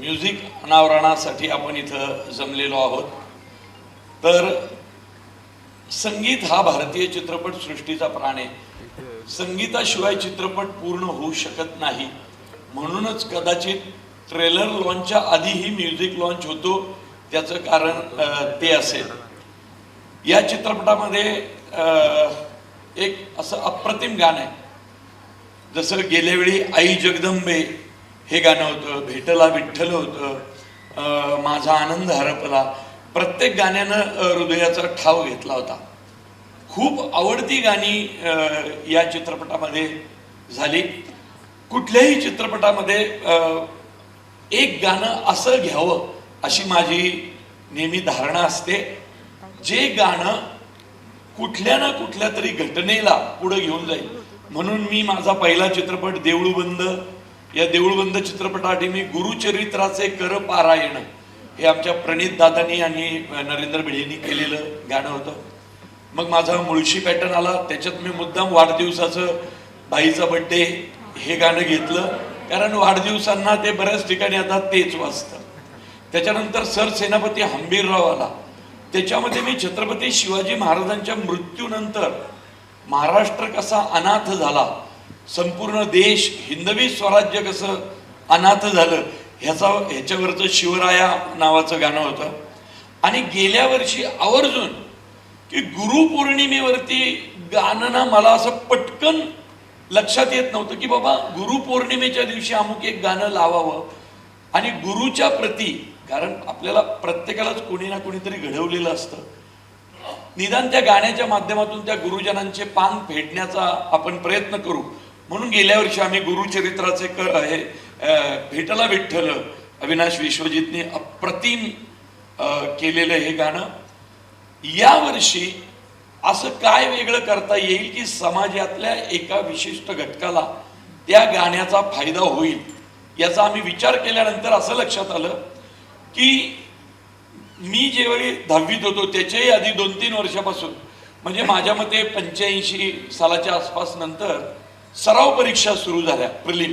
Music अनावरणासाठी आपण इथं जमलेलो आहोत. तर संगीत हा भारतीय चित्रपट सृष्टीचा प्राण आहे. संगीताशिवाय चित्रपट पूर्ण होऊ शकत नाही. म्हणूनच कदाचित ट्रेलर लॉन्चच्या आधीही म्युझिक लॉन्च होतो. त्याचं कारण ते असेल. या चित्रपटामध्ये एक असं अप्रतिम गाणं आहे. जसं गेल्यावेळी आई जगदंबे हे गाणं होतं भेटला विठ्ठल होतं माझा आनंद हरपला. प्रत्येक गाण्यानं हृदयाचा ठाव घेतला होता. खूप आवडती गाणी या चित्रपटामध्ये झाली. कुठल्याही चित्रपटामध्ये एक गाणं असं घ्यावं अशी माझी नेहमी धारणा असते. जे गाणं कुठल्या ना कुठल्या तरी घटनेला पुढे घेऊन जाईल. म्हणून मी माझा पहिला चित्रपट देऊळबंद या देऊळबंद चित्रपटासाठी मी गुरुचरित्राचे कर पारायण हे आमच्या प्रणित दादानी आणि नरेंद्र भिडेंनी केलेलं गाणं होतं. मग माझा मुळशी पॅटर्न आला त्याच्यात मी मुद्दाम वाढदिवसाचं बाईचा बड्डे हे गाणं घेतलं. कारण वाढदिवसांना ते बऱ्याच ठिकाणी आता तेच वाजतं. त्याच्यानंतर सरसेनापती हंबीरराव आला. त्याच्यामध्ये मी छत्रपती शिवाजी महाराजांच्या मृत्यूनंतर महाराष्ट्र कसा अनाथ झाला संपूर्ण देश हिंदवी स्वराज्य कसं अनाथ झालं ह्याचा ह्याच्यावरचं शिवराया नावाचं गाणं होतं. आणि गेल्या वर्षी आवर्जून की गुरुपौर्णिमेवरती गाणं ना मला असं पटकन लक्षात येत नव्हतं की बाबा गुरुपौर्णिमेच्या दिवशी अमुक एक गाणं लावावं. आणि गुरुच्या प्रती कारण आपल्याला प्रत्येकालाच कोणी ना कोणीतरी घडवलेलं असतं. निदान त्या गाण्याच्या माध्यमातून त्या गुरुजनांचे पान फेडण्याचा आपण प्रयत्न करू. म्हणून गेल्या वर्षी आम्ही गुरुचरित्राचे क हे भेटला विठ्ठल अविनाश विश्वजितने अप्रतिम केलेलं हे गाणं. यावर्षी असं काय वेगळं करता येईल की समाजातल्या एका विशिष्ट घटकाला त्या गाण्याचा फायदा होईल? याचा आम्ही विचार केल्यानंतर असं लक्षात आलं की मी ज्यावेळी दहावीत होतो त्याच्याही आधी दोन तीन वर्षापासून म्हणजे माझ्या मते पंच्याऐंशी सालाच्या आसपास नंतर सराव परीक्षा सुरू झाल्या प्रिलिम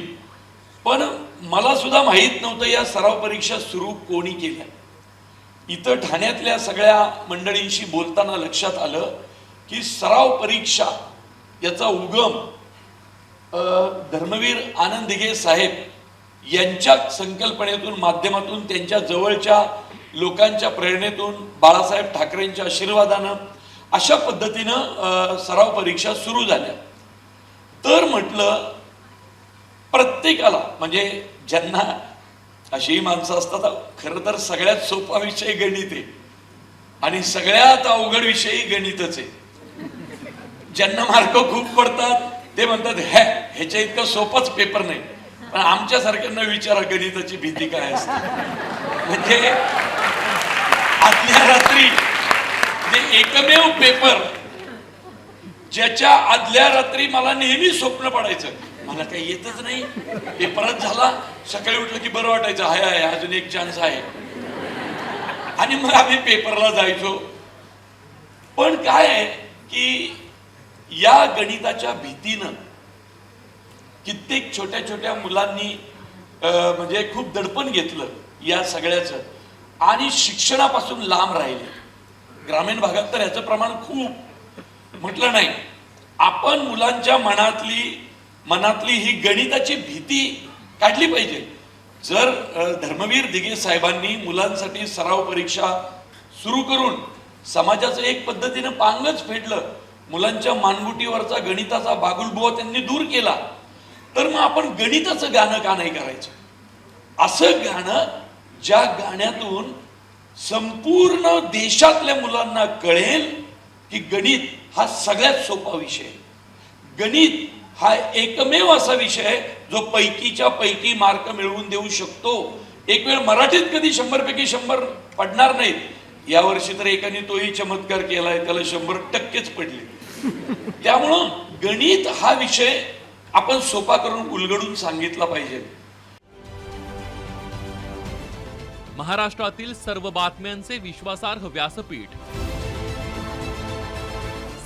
पण मला सुद्धा माहीत नव्हतं या सराव परीक्षा सुरू कोणी केल्या. इथं ठाण्यातल्या सगळ्या मंडळींशी बोलताना लक्षात आलं की सराव परीक्षा याचा उगम धर्मवीर आनंद दिघे साहेब यांच्या संकल्पनेतून माध्यमातून त्यांच्या जवळच्या लोकांच्या प्रेरणेतून बाळासाहेब ठाकरेंच्या आशीर्वादानं अशा पद्धतीनं सराव परीक्षा सुरू झाल्या. तर म्हटलं प्रत्येकाला म्हणजे ज्यांना अशीही माणसं असतात खरं तर सगळ्यात सोपा विषय गणित आहे. आणि सगळ्यात अवघड विषयही गणितच आहे. ज्यांना मार्क खूप पडतात ते म्हणतात हे ह्याच्या इतकं सोपाच पेपर नाही. पण आमच्यासारख्यांना विचारा गणिताची भीती काय असते? म्हणजे आदल्या रात्री जे एकमेव पेपर ज्याच्या आदल्या रात्री मला नेहमी स्वप्न पडायचं. मला काही येतच नाही. पेपरच झाला. सकाळी उठलं की बरं वाटायचं. हाय हाय अजून एक चान्स आहे. आणि मग आम्ही पेपरला जायचो. पण काय आहे की या गणिताच्या भीतीनं कित्येक छोट्या छोट्या मुलांनी म्हणजे खूप दडपण घेतलं या सगळ्याचं. आणि शिक्षणापासून लांब राहिले. ग्रामीण भागात तर ह्याचं प्रमाण खूप म्हटलं नाही. आपण मुलांच्या मनातली मनातली ही गणिताची भीती काढली पाहिजे. जर धर्मवीर दिघे साहेबांनी मुलांसाठी सराव परीक्षा सुरू करून समाजाचं एक पद्धतीनं पांगच फेडलं मुलांच्या मानगुटीवरचा गणिताचा बागुलबुवा त्यांनी दूर केला तर मग आपण गणिताचं गाणं का नाही करायचं? असं गाणं ज्या गाण्यातून संपूर्ण देशातल्या मुलांना कळेल की गणित हा सगळ्यात सोपा विषय. आहे. गणित हा एकमेव असा विषय आहे जो पैकीच्या पैकी मार्क मिळवून देऊ शकतो. एक वेळ मराठीत कधी शंभर पैकी शंभर पडणार नाहीत. यावर्षी तर एकाने तोही चमत्कार केला आहे त्याला शंभर टक्केच पडले. त्यामुळं गणित हा विषय आपण सोपा करून उलगडून सांगितला पाहिजे. महाराष्ट्रातील सर्व बातम्यांचे विश्वासार्ह व्यासपीठ.